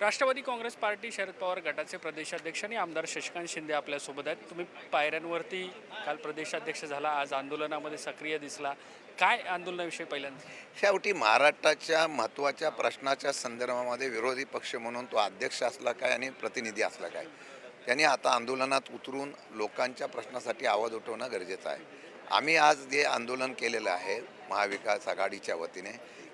Rashtrawadi Congress party Sharad Pawar गटाचे प्रदेशाध्यक्ष आणि आमदार शशिकांत शिंदे आपल्यासोबत आहेत. तुम्ही पायऱ्यांवरती काल प्रदेशाध्यक्ष झाला आज आंदोलनामध्ये सक्रिय दिसला. काय आंदोलनाविषयी पहिल्यांदा? शेवटी महाराष्ट्राच्या महत्त्वाच्या प्रश्नाच्या संदर्भामध्ये विरोधी पक्ष म्हणून तो अध्यक्ष असला काय आणि प्रतिनिधी असला काय त्यांनी आता आंदोलनात उतरून लोकांच्या प्रश्नासाठी आवाज उठवणं गरजेचं आहे. आम्ही आज जे आंदोलन केलेलं आहे महाविकास आघाडीच्या वतीने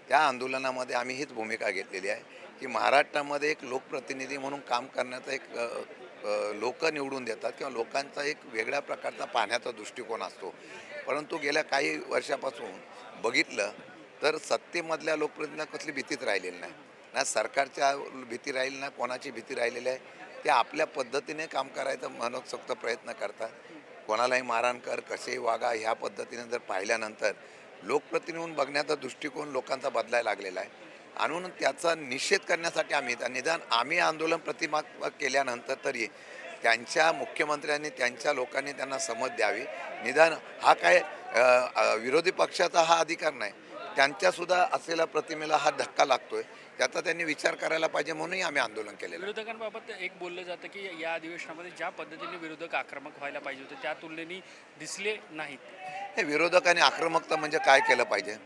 त्या आंदोलनामध्ये आम्ही हीच भूमिका घेतलेली आहे. की महाराष्ट्रामध्ये एक लोकप्रतिनिधी म्हणून काम करण्याचा एक लोक निवडून देतात किंवा लोकांचा एक वेगळ्या प्रकारचा पाहण्याचा दृष्टिकोन असतो. परंतु गेल्या काही वर्षापासून बघितलं तर सत्तेमधल्या लोकप्रतिनिधींना कसली भीतीच राहिलेली नाही. ना सरकारच्या भीती राहिली ना कोणाची भीती राहिलेली आहे. ते आपल्या पद्धतीने काम करायचा मनोत्सक्त प्रयत्न करतात. कोणालाही मारहाण कर कसेही वागा ह्या पद्धतीने जर पाहिल्यानंतर लोकप्रतिनिधी बघण्याचा दृष्टिकोन लोकांचा बदलायला लागलेला आहे. आणि म्हणून त्याचा निषेध करण्यासाठी आम्ही निदान आम्ही आंदोलन प्रतिमात्मक केल्यानंतर तरी त्यांच्या मुख्यमंत्र्यांनी त्यांच्या लोकांनी त्यांना समज द्यावी. निदान हा काय विरोधी पक्षाचा हा अधिकार नाही. त्यांच्यासुद्धा असलेल्या प्रतिमेला हा धक्का लागतोय. त्याचा त्यांनी विचार करायला पाहिजे म्हणूनही आम्ही आंदोलन केलेलं. विरोधकांबाबत एक बोललं जातं की या अधिवेशनामध्ये ज्या पद्धतीने विरोधक आक्रमक व्हायला पाहिजे होते त्या तुलनेने दिसले नाहीत. हे विरोधकांनी आक्रमकता म्हणजे काय केलं पाहिजे?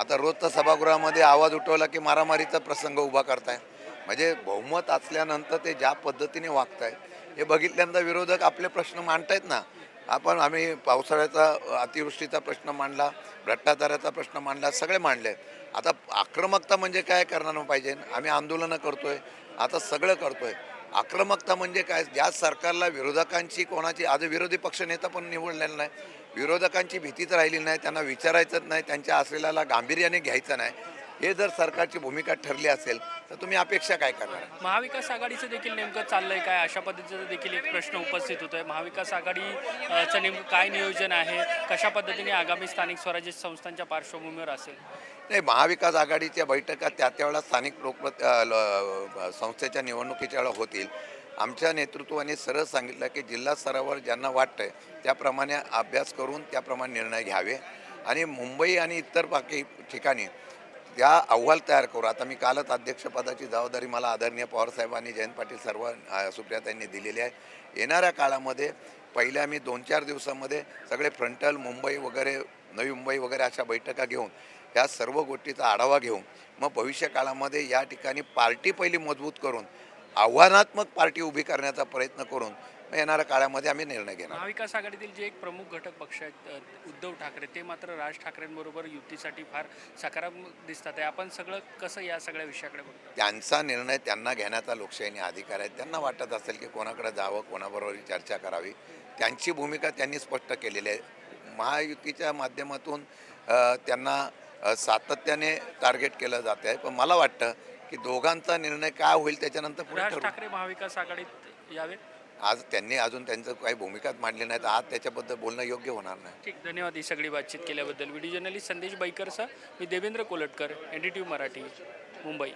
आता रोज तर सभागृहामध्ये आवाज उठवला की मारामारीचा प्रसंग उभा करताय. म्हणजे बहुमत असल्यानंतर ते ज्या पद्धतीने वागताय हे बघितल्यानंतर विरोधक आपले प्रश्न मांडतायत ना. आपण आम्ही पावसाळ्याचा अतिवृष्टीचा प्रश्न मांडला भ्रष्टाचाराचा प्रश्न मांडला सगळे मांडले. आता आक्रमकता म्हणजे काय करणार पाहिजे? आम्ही आंदोलनं करतोय आता सगळं करतोय. आक्रमकता म्हणजे काय? ज्या सरकारला विरोधकांची कोणाची आज विरोधी पक्ष नेता पण निवडलेला नाही विरोधकांची भीतीच राहिली नाही त्यांना विचारायचंच नाही त्यांच्या असलेल्याला गांभीर्याने घ्यायचं नाही. हे जर सरकारची भूमिका ठरली असेल तर तुम्ही अपेक्षा काय करणार? महाविकास आघाडीचं देखील नेमकं चाललंय काय? अशा पद्धतीचा देखील एक प्रश्न उपस्थित होतोय. महाविकास आघाडीचं नेमकं काय नियोजन आहे? कशा पद्धतीने आगामी स्थानिक स्वराज्य संस्थांच्या पार्श्वभूमीवर असेल? नाही महाविकास आघाडीच्या बैठका त्या त्यावेळेला स्थानिक लोकप्रत संस्थेच्या निवडणुकीच्या वेळेला होतील. आमच्या नेतृत्वाने सरळ सांगितलं की जिल्हा स्तरावर ज्यांना वाटतंय त्याप्रमाणे अभ्यास करून त्याप्रमाणे निर्णय घ्यावे. आणि मुंबई आणि इतर बाकी ठिकाणी त्या अहवाल तयार करू. आता मी कालच अध्यक्षपदाची जबाबदारी मला आदरणीय पवारसाहेबांनी जयंत पाटील सर्व अ, सुप्रियाताईंनी दिलेली आहे. येणाऱ्या काळामध्ये पहिल्या मी दोन चार दिवसामध्ये सगळे फ्रंटल मुंबई वगैरे नवी मुंबई वगैरे अशा बैठका घेऊन या सर्व गोष्टीचा आढावा घेऊन मग भविष्य काळामध्ये या ठिकाणी पार्टी पहिली मजबूत करून आव्हानात्मक पार्टी उभी करण्याचा प्रयत्न करून येणाऱ्या काळामध्ये आम्ही निर्णय घेणार. महाविकास आघाडीतील जे एक प्रमुख घटक पक्ष आहेत उद्धव ठाकरे ते मात्र राज ठाकरेंबरोबर युतीसाठी फार सकारात्मक दिसतात आहे. आपण सगळं कसं या सगळ्या विषयाकडे बघतो? त्यांचा निर्णय त्यांना घेण्याचा लोकशाहीने अधिकार आहे. त्यांना वाटत असेल की कोणाकडे जावं कोणाबरोबर चर्चा करावी. त्यांची भूमिका त्यांनी स्पष्ट केलेली आहे. महायुतीच्या माध्यमातून त्यांना सातत्याने टार्गेट केलं जात आहे. पण मला वाटतं की दोघांचा निर्णय काय होईल त्याच्यानंतर पुढे राज ठाकरे महाविकास आघाडीत यावेत? आज त्यांनी अजून त्यांचं काही भूमिकाच मांडली नाही तर आज त्याच्याबद्दल बोलणं योग्य होणार नाही. ठीक धन्यवाद ही सगळी बातचीत केल्याबद्दल. व्हिडिओ जर्नलिस्ट संदेश बैकरसह मी Devendra Kolatkar N D T Marathi Mumbai.